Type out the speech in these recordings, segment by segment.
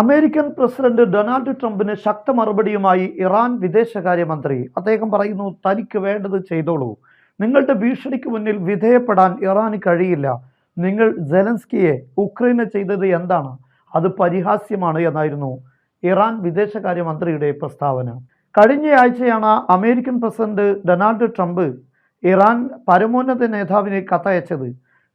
American president Donald ട്രംപിന് ശക്ത മറുപടിയുമായി ഇറാൻ വിദേശകാര്യമന്ത്രി അദ്ദേഹം പറയുന്നു തനിക്ക് വേണ്ടത് ചെയ്തോളൂ. നിങ്ങളുടെ ഭീഷണിക്ക് മുന്നിൽ വിധേയപ്പെടാൻ ഇറാന് കഴിയില്ല. നിങ്ങൾ ജെലൻസ്കിയെ ഉക്രൈന് ചെയ്തത് എന്താണ്? അത് പരിഹാസ്യമാണ് എന്നായിരുന്നു ഇറാൻ വിദേശകാര്യമന്ത്രിയുടെ പ്രസ്താവന. കഴിഞ്ഞയാഴ്ചയാണ് American president Donald Trump Iran പരമോന്നത നേതാവിന് കത്തയച്ചത്.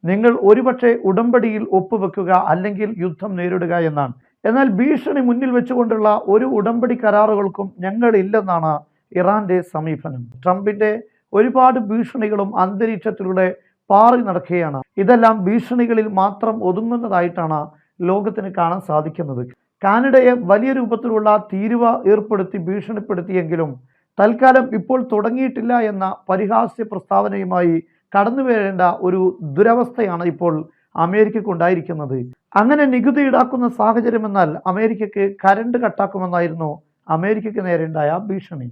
നിങ്ങൾ ഒരുപക്ഷെ ഉടമ്പടിയിൽ ഒപ്പുവെക്കുക അല്ലെങ്കിൽ യുദ്ധം നേരിടുക എന്നാണ്. എന്നാൽ ഭീഷണി മുന്നിൽ വെച്ചുകൊണ്ടുള്ള ഒരു ഉടമ്പടി കരാറുകൾക്കും ഞങ്ങളില്ലെന്നാണ് ഇറാന്റെ സമീപനം. ട്രംപിന്റെ ഒരുപാട് ഭീഷണികളും അന്തരീക്ഷത്തിലൂടെ പാറി നടക്കുകയാണ്. ഇതെല്ലാം ഭീഷണികളിൽ മാത്രം ഒതുങ്ങുന്നതായിട്ടാണ് ലോകത്തിന് കാണാൻ സാധിക്കുന്നത്. കാനഡയെ വലിയ രൂപത്തിലുള്ള തീരുവ ഏർപ്പെടുത്തി ഭീഷണിപ്പെടുത്തിയെങ്കിലും തൽക്കാലം ഇപ്പോൾ തുടങ്ങിയിട്ടില്ല എന്ന പരിഹാസ്യ പ്രസ്താവനയുമായി കടന്നു വരേണ്ട ഒരു ദുരവസ്ഥയാണ് ഇപ്പോൾ അമേരിക്കക്കുണ്ടായിരിക്കുന്നത് അങ്ങനെ നികുതി ഈടാക്കുന്ന സാഹചര്യം എന്നാൽ അമേരിക്കക്ക് കരണ്ട് കട്ടാക്കുമെന്നായിരുന്നു അമേരിക്കക്ക് നേരെയുണ്ടായ ഭീഷണി.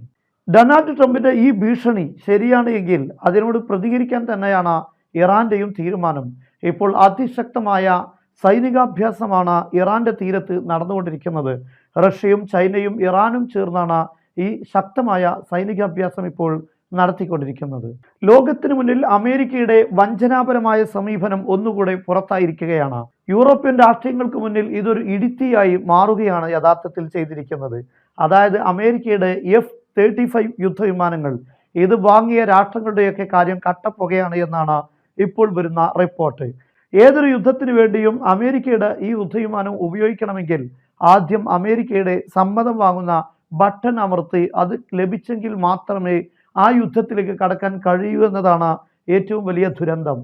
ഡൊണാൾഡ് ട്രംപിന്റെ ഈ ഭീഷണി ശരിയാണ് എങ്കിൽ അതിനോട് പ്രതികരിക്കാൻ തന്നെയാണ് ഇറാന്റെയും തീരുമാനം. ഇപ്പോൾ അതിശക്തമായ സൈനികാഭ്യാസമാണ് ഇറാന്റെ തീരത്ത് നടന്നുകൊണ്ടിരിക്കുന്നത്. റഷ്യയും ചൈനയും ഇറാനും ചേർന്നാണ് ഈ ശക്തമായ സൈനികാഭ്യാസം ഇപ്പോൾ നടത്തിക്കൊണ്ടിരിക്കുന്നത്. ലോകത്തിനു മുന്നിൽ അമേരിക്കയുടെ വഞ്ചനാപരമായ സമീപനം ഒന്നുകൂടെ പുറത്തായിരിക്കുകയാണ്. യൂറോപ്യൻ രാഷ്ട്രീയങ്ങൾക്ക് മുന്നിൽ ഇതൊരു ഇടിത്തിയായി മാറുകയാണ് യഥാർത്ഥത്തിൽ ചെയ്തിരിക്കുന്നത്. അതായത് അമേരിക്കയുടെ എഫ് തേർട്ടി ഫൈവ് യുദ്ധവിമാനങ്ങൾ ഇത് വാങ്ങിയ രാഷ്ട്രങ്ങളുടെയൊക്കെ കാര്യം കട്ടപ്പുകയാണ് എന്നാണ് ഇപ്പോൾ വരുന്ന റിപ്പോർട്ട്. ഏതൊരു യുദ്ധത്തിന് വേണ്ടിയും അമേരിക്കയുടെ ഈ യുദ്ധവിമാനം ഉപയോഗിക്കണമെങ്കിൽ ആദ്യം അമേരിക്കയുടെ സമ്മതം വാങ്ങുന്ന ബട്ടൺ അമർത്തി അത് ലഭിച്ചെങ്കിൽ മാത്രമേ ആ യുദ്ധത്തിലേക്ക് കടക്കാൻ കഴിയൂ എന്നതാണ് ഏറ്റവും വലിയ ദുരന്തം.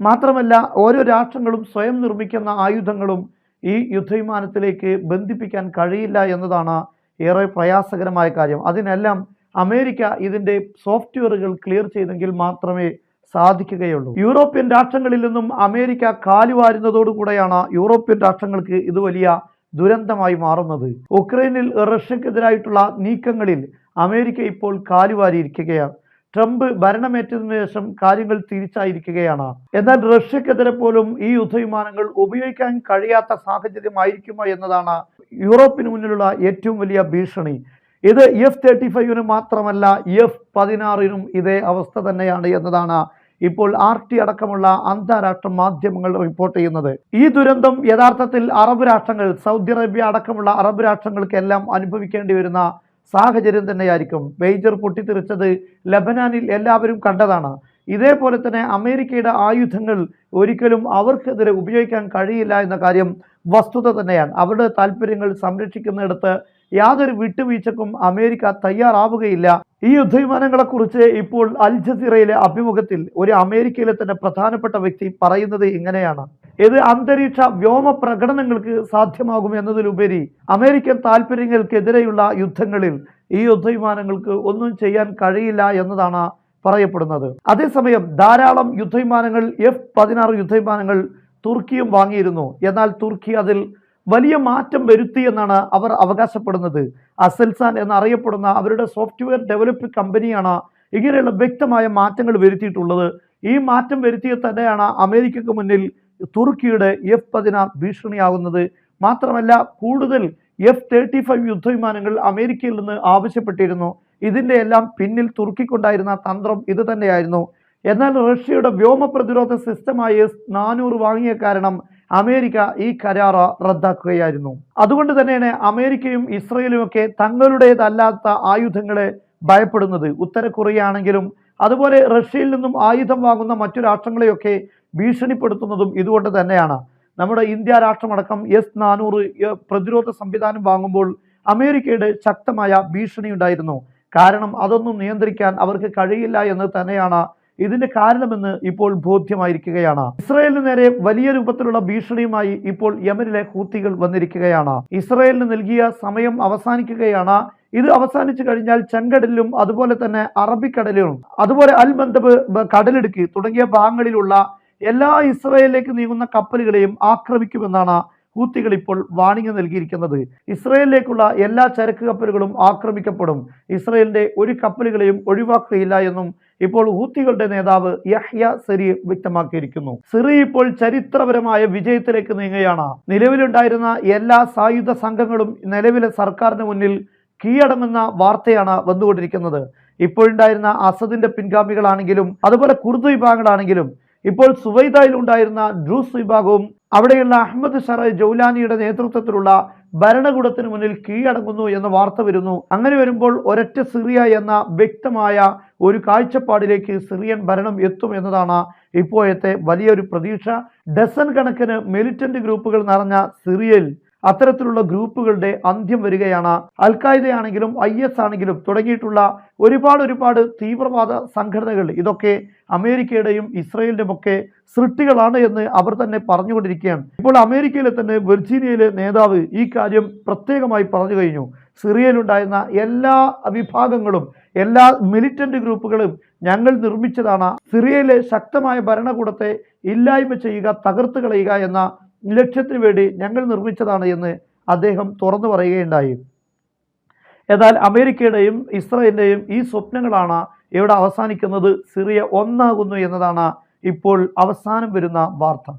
മാത്രമല്ല ഓരോ രാഷ്ട്രങ്ങളും സ്വയം നിർമ്മിക്കുന്ന ആയുധങ്ങളും ഈ യുദ്ധവിമാനത്തിലേക്ക് ബന്ധിപ്പിക്കാൻ കഴിയില്ല എന്നതാണ് ഏറെ പ്രയാസകരമായ കാര്യം. അതിനെല്ലാം അമേരിക്ക ഇതിന്റെ സോഫ്റ്റ്വെയറുകൾ ക്ലിയർ ചെയ്തെങ്കിൽ മാത്രമേ സാധിക്കുകയുള്ളൂ. യൂറോപ്യൻ രാഷ്ട്രങ്ങളിൽ നിന്നും അമേരിക്ക കാലുവാരുന്നതോടുകൂടെയാണ് യൂറോപ്യൻ രാഷ്ട്രങ്ങൾക്ക് ഇത് വലിയ ദുരന്തമായി മാറുന്നത്. ഉക്രൈനിൽ റഷ്യക്കെതിരായിട്ടുള്ള നീക്കങ്ങളിൽ അമേരിക്ക ഇപ്പോൾ കാലുവാരിയിരിക്കുകയാണ്. ട്രംപ് ഭരണമേറ്റതിനു ശേഷം കാര്യങ്ങൾ തിരിച്ചായിരിക്കുകയാണ്. എന്നാൽ റഷ്യക്കെതിരെ പോലും ഈ യുദ്ധവിമാനങ്ങൾ ഉപയോഗിക്കാൻ കഴിയാത്ത സാഹചര്യമായിരിക്കുമോ എന്നതാണ് യൂറോപ്പിന് മുന്നിലുള്ള ഏറ്റവും വലിയ ഭീഷണി. ഇത് എഫ് തേർട്ടി ഫൈവിന് മാത്രമല്ല എഫ് പതിനാറിനും ഇതേ അവസ്ഥ തന്നെയാണ് എന്നതാണ് ഇപ്പോൾ ആർ ടി അടക്കമുള്ള അന്താരാഷ്ട്ര മാധ്യമങ്ങൾ റിപ്പോർട്ട് ചെയ്യുന്നത്. ഈ ദുരന്തം യഥാർത്ഥത്തിൽ അറബ് രാഷ്ട്രങ്ങൾ സൗദി അറേബ്യ അടക്കമുള്ള അറബ് രാഷ്ട്രങ്ങൾക്കെല്ലാം അനുഭവിക്കേണ്ടി വരുന്ന സാഹചര്യം തന്നെയായിരിക്കും. ബെയ്ജർ പൊട്ടിത്തെറിച്ചത് ലബനാനിൽ എല്ലാവരും കണ്ടതാണ്. ഇതേപോലെ തന്നെ അമേരിക്കയുടെ ആയുധങ്ങൾ ഒരിക്കലും അവർക്കെതിരെ ഉപയോഗിക്കാൻ കഴിയില്ല എന്ന കാര്യം വസ്തുത തന്നെയാണ്. അവരുടെ താല്പര്യങ്ങൾ സംരക്ഷിക്കുന്നിടത്ത് യാതൊരു വിട്ടുവീഴ്ചക്കും അമേരിക്ക തയ്യാറാവുകയില്ല. ഈ യുദ്ധവിമാനങ്ങളെക്കുറിച്ച് ഇപ്പോൾ അൽ ജസീറയിലെ അഭിമുഖത്തിൽ ഒരു അമേരിക്കയിലെ തന്നെ പ്രധാനപ്പെട്ട വ്യക്തി പറയുന്നത് ഇങ്ങനെയാണ്. ഇത് അന്തരീക്ഷ വ്യോമ പ്രകടനങ്ങൾക്ക് സാധ്യമാകും എന്നതിലുപരി അമേരിക്കൻ താല്പര്യങ്ങൾക്കെതിരെയുള്ള യുദ്ധങ്ങളിൽ ഈ യുദ്ധവിമാനങ്ങൾക്ക് ഒന്നും ചെയ്യാൻ കഴിയില്ല എന്നതാണ് പറയപ്പെടുന്നത്. അതേസമയം ധാരാളം യുദ്ധവിമാനങ്ങൾ എഫ് പതിനാറ് യുദ്ധവിമാനങ്ങൾ തുർക്കിയും വാങ്ങിയിരുന്നു. എന്നാൽ തുർക്കി അതിൽ വലിയ മാറ്റം വരുത്തി എന്നാണ് അവർ അവകാശപ്പെടുന്നത്. അസൽസാൻ എന്നറിയപ്പെടുന്ന അവരുടെ സോഫ്റ്റ്വെയർ ഡെവലപ്പ് കമ്പനിയാണ് ഇങ്ങനെയുള്ള വ്യക്തമായ മാറ്റങ്ങൾ വരുത്തിയിട്ടുള്ളത്. ഈ മാറ്റം വരുത്തിയ തന്നെയാണ് അമേരിക്കക്ക് മുന്നിൽ തുർക്കിയുടെ എഫ് പതിനാറ് ഭീഷണിയാകുന്നത് മാത്രമല്ല കൂടുതൽ എഫ് തേർട്ടി ഫൈവ് യുദ്ധവിമാനങ്ങൾ അമേരിക്കയിൽ നിന്ന് ആവശ്യപ്പെട്ടിരുന്നു. ഇതിന്റെ എല്ലാം പിന്നിൽ തുർക്കിക്കൊണ്ടായിരുന്ന തന്ത്രം ഇത് തന്നെയായിരുന്നു. എന്നാൽ റഷ്യയുടെ വ്യോമ പ്രതിരോധ സിസ്റ്റമായ എസ് നാനൂറ് വാങ്ങിയ കാരണം അമേരിക്ക ഈ കരാർ റദ്ദാക്കുകയായിരുന്നു. അതുകൊണ്ട് തന്നെയാണ് അമേരിക്കയും ഇസ്രയേലും ഒക്കെ തങ്ങളുടേതല്ലാത്ത ആയുധങ്ങളെ ഭയപ്പെടുന്നത്. ഉത്തര കൊറിയ ആണെങ്കിലും അതുപോലെ റഷ്യയിൽ നിന്നും ആയുധം വാങ്ങുന്ന മറ്റു രാഷ്ട്രങ്ങളെയൊക്കെ ഭീഷണിപ്പെടുത്തുന്നതും ഇതുകൊണ്ട് തന്നെയാണ്. നമ്മുടെ ഇന്ത്യ രാഷ്ട്രമടക്കം എസ് നാനൂറ് പ്രതിരോധ സംവിധാനം വാങ്ങുമ്പോൾ അമേരിക്കയുടെ ശക്തമായ ഭീഷണി ഉണ്ടായിരുന്നു കാരണം അതൊന്നും നിയന്ത്രിക്കാൻ അവർക്ക് കഴിയില്ല എന്ന് തന്നെയാണ് ഇതിന്റെ കാരണമെന്ന് ഇപ്പോൾ ബോധ്യമായിരിക്കുകയാണ്. ഇസ്രായേലിന് നേരെ വലിയ രൂപത്തിലുള്ള ഭീഷണിയുമായി ഇപ്പോൾ യമനിലെ ഹൂത്തികൾ വന്നിരിക്കുകയാണ്. ഇസ്രായേലിന് നൽകിയ സമയം അവസാനിക്കുകയാണ്. ഇത് അവസാനിച്ചു കഴിഞ്ഞാൽ ചെങ്കടലിലും അതുപോലെ തന്നെ അറബിക്കടലിലും അതുപോലെ അൽ കടലിടുക്ക് തുടങ്ങിയ ഭാഗങ്ങളിലുള്ള എല്ലാ ഇസ്രായേലിലേക്ക് നീങ്ങുന്ന കപ്പലുകളെയും ആക്രമിക്കുമെന്നാണ് ഹൂത്തികൾ ഇപ്പോൾ വാണിംഗ് നൽകിയിരിക്കുന്നത്. ഇസ്രായേലിലേക്കുള്ള എല്ലാ ചരക്ക് കപ്പലുകളും ആക്രമിക്കപ്പെടും. ഇസ്രായേലിന്റെ ഒരു കപ്പലുകളെയും ഒഴിവാക്കുകയില്ല എന്നും ഇപ്പോൾ ഹൂത്തികളുടെ നേതാവ് യഹ്യ സെറി വ്യക്തമാക്കിയിരിക്കുന്നു. സിറി ഇപ്പോൾ ചരിത്രപരമായ വിജയത്തിലേക്ക് നീങ്ങുകയാണ്. നിലവിലുണ്ടായിരുന്ന എല്ലാ സായുധ സംഘങ്ങളും നിലവിലെ സർക്കാരിന് മുന്നിൽ കീഴടങ്ങുന്ന വാർത്തയാണ് വന്നുകൊണ്ടിരിക്കുന്നത്. ഇപ്പോഴുണ്ടായിരുന്ന അസദിന്റെ പിൻഗാമികളാണെങ്കിലും അതുപോലെ കുർദ് വിഭാഗങ്ങളാണെങ്കിലും ഇപ്പോൾ സുവൈദയിൽ ഉണ്ടായിരുന്ന ഡ്രൂസ് വിഭാഗവും അവിടെയുള്ള അഹമ്മദ് ഷറ ജൗലാനിയുടെ നേതൃത്വത്തിലുള്ള ഭരണകൂടത്തിന് മുന്നിൽ കീഴടങ്ങുന്നു എന്ന വാർത്ത വരുന്നു. അങ്ങനെ വരുമ്പോൾ ഒരൊറ്റ സിറിയ എന്ന വ്യക്തമായ ഒരു കാഴ്ചപ്പാടിലേക്ക് സിറിയൻ ഭരണം എത്തും എന്നതാണ് ഇപ്പോഴത്തെ വലിയൊരു പ്രതീക്ഷ. ഡസൺ കണക്കിന് മിലിറ്റന്റ് ഗ്രൂപ്പുകൾ നിറഞ്ഞ സിറിയയിൽ അത്തരത്തിലുള്ള ഗ്രൂപ്പുകളുടെ അന്ത്യം വരികയാണ്. അൽ ആണെങ്കിലും ഐ എസ് ആണെങ്കിലും തുടങ്ങിയിട്ടുള്ള ഒരുപാട് ഒരുപാട് തീവ്രവാദ സംഘടനകൾ. ഇതൊക്കെ അമേരിക്കയുടെയും ഇസ്രയേലിന്റെയും ഒക്കെ സൃഷ്ടികളാണ് എന്ന് അവർ തന്നെ പറഞ്ഞുകൊണ്ടിരിക്കുകയാണ്. ഇപ്പോൾ അമേരിക്കയിലെ തന്നെ വെർജീനിയയിലെ നേതാവ് ഈ കാര്യം പ്രത്യേകമായി പറഞ്ഞു കഴിഞ്ഞു. സിറിയയിലുണ്ടായിരുന്ന എല്ലാ വിഭാഗങ്ങളും എല്ലാ മിലിറ്റന്റ് ഗ്രൂപ്പുകളും ഞങ്ങൾ നിർമ്മിച്ചതാണ്. സിറിയയിലെ ശക്തമായ ഭരണകൂടത്തെ ഇല്ലായ്മ ചെയ്യുക തകർത്ത് കളയുക എന്ന ലക്ഷ്യത്തിന് വേണ്ടി ഞങ്ങൾ നിർമ്മിച്ചതാണ് എന്ന് അദ്ദേഹം തുറന്നു പറയുകയുണ്ടായി. എന്നാൽ അമേരിക്കയുടെയും ഇസ്രായേലിന്റെയും ഈ സ്വപ്നങ്ങളാണ് ഇവിടെ അവസാനിക്കുന്നത്. സിറിയ ഒന്നാകുന്നു എന്നതാണ് ഇപ്പോൾ അവസാനം വരുന്ന വാർത്ത.